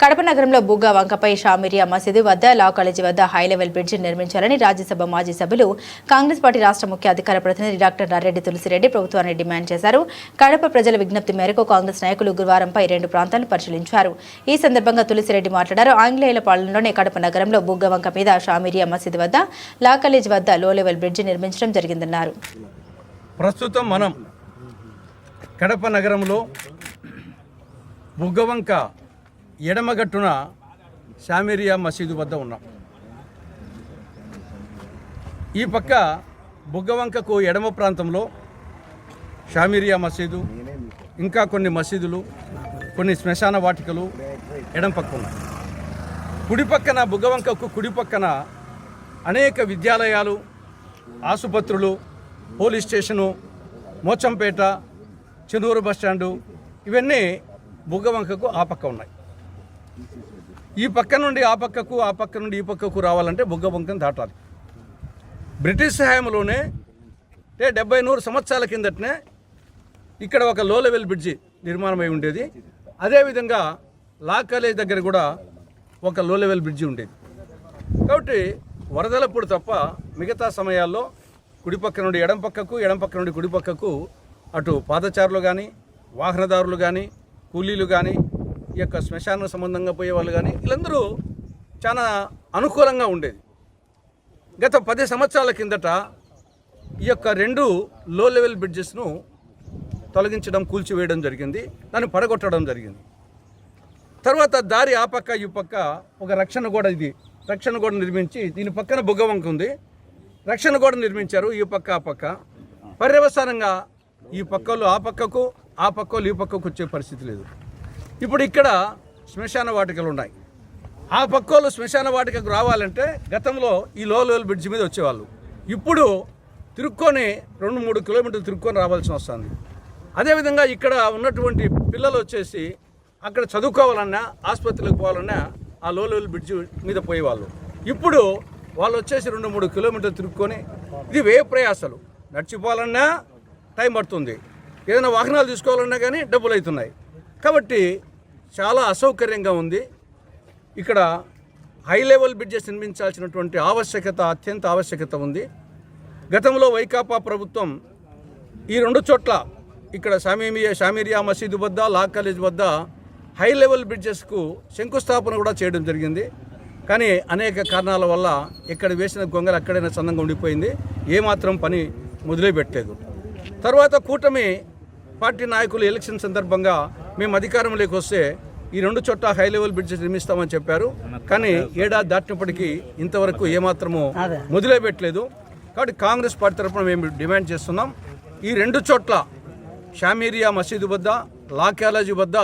కడప నగరంలో బుగ్గా వంకపై షామిరియా మసీదు వద్ద లా కాలేజీ వద్ద హై లెవెల్ బ్రిడ్జి నిర్మించాలని రాజ్యసభ మాజీ సభ్యులు కాంగ్రెస్ పార్టీ రాష్ట్ర ముఖ్య అధికార ప్రతినిధి డాక్టర్ నారెడ్డి తులసిరెడ్డి ప్రభుత్వాన్ని డిమాండ్ చేశారు. కడప ప్రజల విజ్ఞప్తి మేరకు కాంగ్రెస్ నాయకులు గురువారంపై రెండు ప్రాంతాలను పరిశీలించారు. ఈ సందర్భంగా తులసిరెడ్డి మాట్లాడారు. ఆంగ్లేయుల పాలనలోనే కడప నగరంలో బుగ్గ వంక మీద షామిరియా మసీదు వద్ద లా కాలేజీ వద్ద లో లెవెల్ బ్రిడ్జి నిర్మించడం జరిగిందన్నారు. ప్రస్తుతం మనం కడప నగరంలో బుగ్గవంక ఎడమగట్టున షామిరియా మసీదు వద్ద ఉన్నాం. ఈ పక్క బుగ్గవంకకు ఎడమ ప్రాంతంలో షామిరియా మసీదు ఇంకా కొన్ని మసీదులు కొన్ని శ్మశాన వాటికలు ఎడం పక్క ఉన్నాయి. కుడి పక్కన బుగ్గవంకకు కుడి పక్కన అనేక విద్యాలయాలు ఆసుపత్రులు police station Mochampet Chennur bus stand ఇవన్నీ బుగ్గవంకకు ఆ పక్క ఉన్నాయి. ఈ పక్క నుండి ఆ పక్కకు ఆ పక్క నుండి ఈ పక్కకు రావాలంటే బుగ్గవంకను దాటాలి. బ్రిటిష్ హయాంలోనే అంటే డెబ్బై నూరు సంవత్సరాల కిందటనే ఇక్కడ ఒక లో లెవెల్ బ్రిడ్జి నిర్మాణమై ఉండేది. అదేవిధంగా లా కాలేజ్ దగ్గర కూడా ఒక లో లెవెల్ బ్రిడ్జి ఉండేది. కాబట్టి వరదలప్పుడు తప్ప మిగతా సమయాల్లో కుడి పక్క నుండి ఎడం పక్కకు ఎడం పక్క నుండి కుడి పక్కకు అటు పాదచారులు కానీ వాహనదారులు కానీ కూలీలు కానీ ఈ యొక్క శ్మశాన సంబంధంగా పోయేవాళ్ళు కానీ వీళ్ళందరూ చాలా అనుకూలంగా ఉండేది. గత పది సంవత్సరాల కిందట ఈ యొక్క రెండు లో లెవెల్ బ్రిడ్జెస్ను తొలగించడం కూల్చివేయడం జరిగింది. దాన్ని పడగొట్టడం జరిగింది. తర్వాత దారి ఆ పక్క ఈ పక్క ఒక రక్షణ గోడ ఇది. రక్షణ గోడ నిర్మించి దీని పక్కన బుగ్గవంక ఉంది. రక్షణ గోడ నిర్మించారు ఈ పక్క ఆ పక్క. పర్యవసానంగా ఈ పక్కలు ఆ పక్కకు ఆ పక్కలు ఈ పక్కకు వచ్చే పరిస్థితి లేదు. ఇప్పుడు ఇక్కడ శ్మశాన వాటికలు ఉన్నాయి. ఆ పక్కోళ్ళు శ్మశాన వాటికకు రావాలంటే గతంలో ఈ లో లెవెల్ బ్రిడ్జ్ మీద వచ్చేవాళ్ళు. ఇప్పుడు తిరుక్కొని రెండు మూడు కిలోమీటర్లు తిరుక్కొని రావాల్సి వస్తుంది అదేవిధంగా ఇక్కడ ఉన్నటువంటి పిల్లలు వచ్చేసి అక్కడ చదువుకోవాలన్నా ఆసుపత్రికి పోవాలన్నా ఆ లో లెవెల్ బ్రిడ్జ్ మీద పోయేవాళ్ళు. ఇప్పుడు వాళ్ళు వచ్చేసి రెండు మూడు కిలోమీటర్లు తిరుక్కొని ఇది వే ప్రయాసాలు. నడిచిపోవాలన్నా టైం పడుతుంది. ఏదైనా వాహనాలు తీసుకోవాలన్నా కానీ డబ్బులు అవుతున్నాయి. కాబట్టి చాలా అసౌకర్యంగా ఉంది. ఇక్కడ హై లెవెల్ బ్రిడ్జెస్ నిర్మించాల్సినటువంటి ఆవశ్యకత అత్యంత ఆవశ్యకత ఉంది. గతంలో వైకాపా ప్రభుత్వం ఈ రెండు చోట్ల ఇక్కడ షామీమియా షామీరియా మసీదు వద్ద లా కాలేజ్ వద్ద హై లెవెల్ బ్రిడ్జెస్కు శంకుస్థాపన కూడా చేయడం జరిగింది. కానీ అనేక కారణాల వల్ల ఇక్కడ వేసిన గొంగలు అక్కడైనా చందంగా ఉండిపోయింది. ఏమాత్రం పని మొదలుపెట్టలేదు. తర్వాత కూటమి పార్టీ నాయకులు ఎలక్షన్ సందర్భంగా మేము అధికారంలోకి వస్తే ఈ రెండు చోట్ల హై లెవెల్ బ్రిడ్జెస్ నిర్మిస్తామని చెప్పారు. కానీ ఏడాది దాటినప్పటికీ ఇంతవరకు ఏమాత్రము మొదలుపెట్టలేదు. కాబట్టి కాంగ్రెస్ పార్టీ తరఫున మేము డిమాండ్ చేస్తున్నాం. ఈ రెండు చోట్ల షామీరియా మసీదు వద్ద లా కాలేజీ వద్ద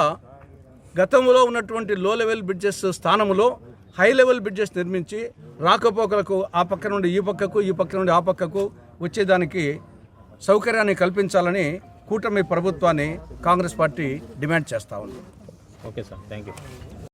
గతంలో ఉన్నటువంటి లో లెవెల్ బ్రిడ్జెస్ స్థానంలో హై లెవెల్ బ్రిడ్జెస్ నిర్మించి రాకపోకలకు ఆ పక్క నుండి ఈ పక్కకు ఈ పక్క నుండి ఆ పక్కకు వచ్చేదానికి సౌకర్యాన్ని కల్పించాలని కూటమి ప్రభుత్వాన్ని కాంగ్రెస్ పార్టీ డిమాండ్ చేస్తా ఉంది. Okay sir thank you